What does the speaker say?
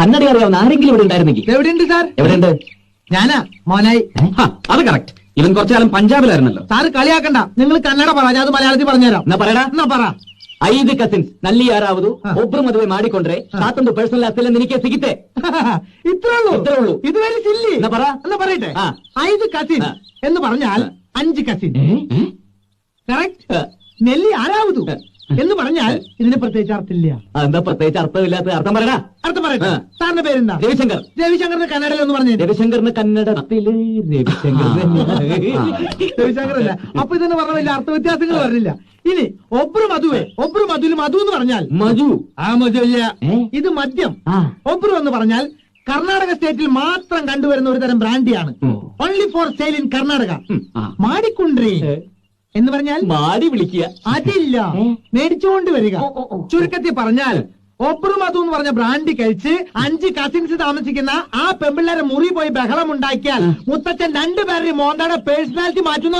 കണ്ണടി അറിയാവുന്ന ആരെങ്കിലും ഇവിടെ ഉണ്ടായിരുന്നെങ്കിൽ. എവിടെയുണ്ട് സാർ? എവിടെയുണ്ട്? ഞാനാ മോനായി. അത് കറക്റ്റ് ഇവൻ കുറച്ചുകാലം പഞ്ചാബിലായിരുന്നല്ലോ. സാറ് കളിയാക്കണ്ട. നിങ്ങൾ കന്നഡ പറ ഞാൻ അത് മലയാളത്തിൽ പറഞ്ഞുതരാം. എന്നാ പറയടാ? എന്നാ പറ. ഐത് കസിൻസ് നല്ല ആരാവതു ആ. മതുവെ മാടിക്കൊണ്ടേ താത്തണ്ട് പേഴ്സണൽ അസിലെന്ന് എനിക്ക് സിഗിത്തെ ഇത്രേ ഉള്ളൂ. ഇതുവരെ ചില്ലി. എന്നാ പറയട്ടെ? ആ. കസിൻ എന്ന് പറഞ്ഞാൽ അഞ്ച് കസിൻ കറക്റ്റ് നെല്ലി പ്രത്യേകിച്ച് അർത്ഥമില്ല. എന്താ പ്രത്യേകിച്ച് അർത്ഥമില്ലാത്ത അർത്ഥം പറയണ അർത്ഥം പറയട്ടെ. സാറിന്റെ പേരെന്താ? രവിശങ്കർ. രവിശങ്കറിന് കന്നഡയിൽ ഒന്ന് പറഞ്ഞു. രവിശങ്കറിന് കന്നഡത്തിൽ രവിശങ്കർ അല്ല അപ്പൊ ഇതിന് പറഞ്ഞ വലിയ അർത്ഥ വ്യത്യാസങ്ങൾ പറഞ്ഞില്ല ഇനി ഒബ്രു മധുവേ ഒബ്രു മധുവിൽ മധു എന്ന് പറഞ്ഞാൽ മധു. ആ മധു ഇല്ല? ഇത് മദ്യം. ഒബ്രു എന്ന് പറഞ്ഞാൽ കർണാടക സ്റ്റേറ്റിൽ മാത്രം കണ്ടുവരുന്ന ഒരു തരം ബ്രാൻഡിയാണ്. Only for sale in Karnataka. മാടിക്കുണ്ടി? എന്ന് പറഞ്ഞാൽ മാടി വിളിക്കുക അതില്ല? മേടിച്ചുകൊണ്ട് വരിക. ചുരുക്കത്തിൽ പറഞ്ഞാൽ ഒബ്രു മധു എന്ന് പറഞ്ഞ ബ്രാൻഡ് കഴിച്ച് അഞ്ച് കസിൻസ് താമസിക്കുന്ന ആ പെമ്പിള്ളേരെ മുറി പോയി ബഹളം ഉണ്ടാക്കിയാൽ മുത്തച്ഛൻ രണ്ടുപേരുടെ മോന്തയുടെ പേഴ്സണാലിറ്റി മാറ്റുന്ന